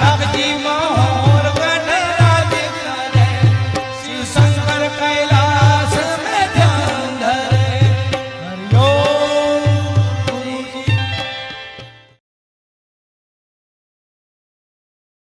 લખજી Mohan